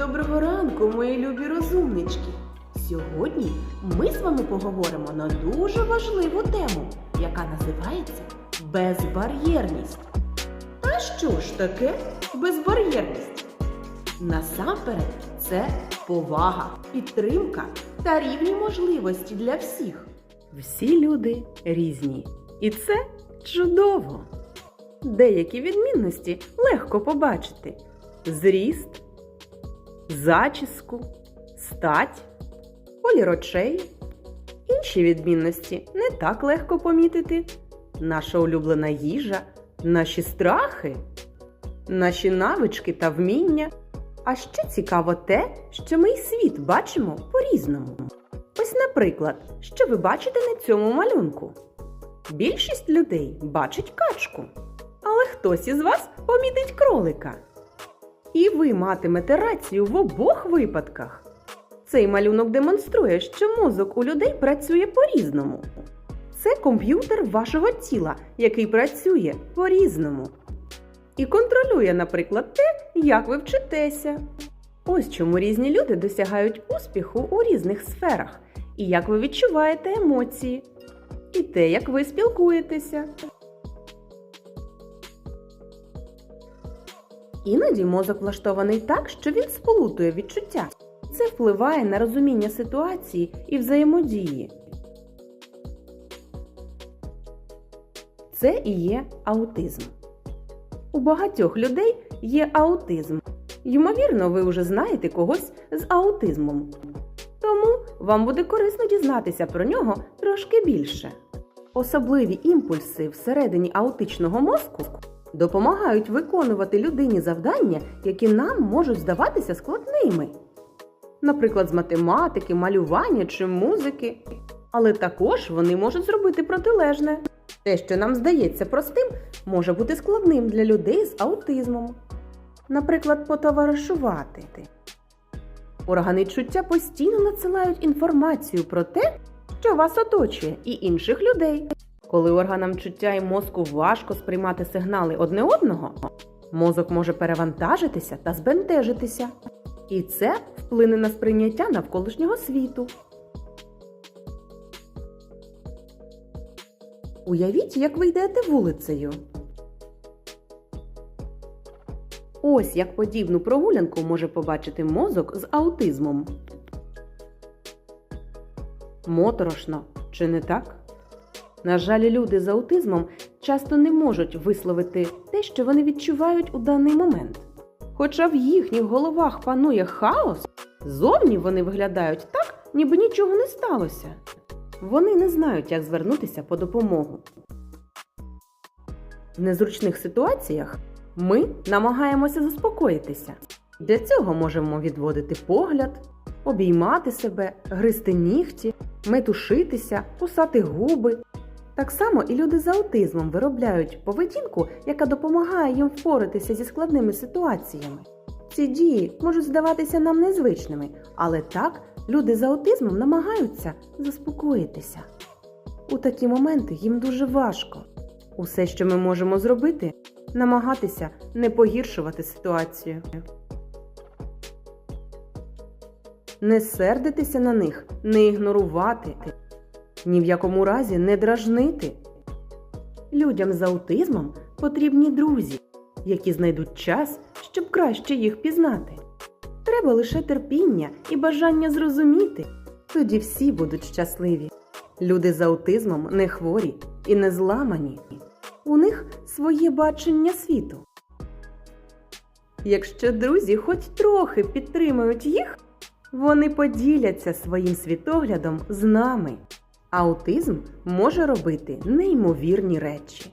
Доброго ранку, мої любі розумнички! Сьогодні ми з вами поговоримо на дуже важливу тему, яка називається безбар'єрність. А що ж таке безбар'єрність? Насамперед, це повага, підтримка та рівні можливості для всіх. Всі люди різні, і це чудово. Деякі відмінності легко побачити: зріст, зачіску, стать, колір очей. Інші відмінності не так легко помітити. Наша улюблена їжа, наші страхи, наші навички та вміння. А ще цікаво те, що ми й світ бачимо по-різному. Ось, наприклад, що ви бачите на цьому малюнку. Більшість людей бачить качку, але хтось із вас помітить кролика. І ви матимете рацію в обох випадках. Цей малюнок демонструє, що мозок у людей працює по-різному. Це комп'ютер вашого тіла, який працює по-різному. І контролює, наприклад, те, як ви вчитеся. Ось чому різні люди досягають успіху у різних сферах, і як ви відчуваєте емоції, і те, як ви спілкуєтеся. Іноді мозок влаштований так, що він сполутує відчуття. Це впливає на розуміння ситуації і взаємодії. Це і є аутизм. У багатьох людей є аутизм. Ймовірно, ви вже знаєте когось з аутизмом. Тому вам буде корисно дізнатися про нього трошки більше. Особливі імпульси всередині аутичного мозку допомагають виконувати людині завдання, які нам можуть здаватися складними. Наприклад, з математики, малювання чи музики. Але також вони можуть зробити протилежне. Те, що нам здається простим, може бути складним для людей з аутизмом. Наприклад, потоваришувати. Органи чуття постійно надсилають інформацію про те, що вас оточує, і інших людей. Коли органам чуття і мозку важко сприймати сигнали одне одного, мозок може перевантажитися та збентежитися. І це вплине на сприйняття навколишнього світу. Уявіть, як ви йдете вулицею. Ось як подібну прогулянку може побачити мозок з аутизмом. Моторошно, чи не так? На жаль, люди з аутизмом часто не можуть висловити те, що вони відчувають у даний момент. Хоча в їхніх головах панує хаос, зовні вони виглядають так, ніби нічого не сталося. Вони не знають, як звернутися по допомогу. В незручних ситуаціях ми намагаємося заспокоїтися. Для цього можемо відводити погляд, обіймати себе, гризти нігті, метушитися, кусати губи. Так само і люди з аутизмом виробляють поведінку, яка допомагає їм впоратися зі складними ситуаціями. Ці дії можуть здаватися нам незвичними, але так люди з аутизмом намагаються заспокоїтися. У такі моменти їм дуже важко. Усе, що ми можемо зробити, намагатися не погіршувати ситуацію. Не сердитися на них, не ігнорувати, ні в якому разі не дражнити. Людям з аутизмом потрібні друзі, які знайдуть час, щоб краще їх пізнати. Треба лише терпіння і бажання зрозуміти, тоді всі будуть щасливі. Люди з аутизмом не хворі і не зламані. У них своє бачення світу. Якщо друзі хоч трохи підтримують їх, вони поділяться своїм світоглядом з нами. Аутизм може робити неймовірні речі.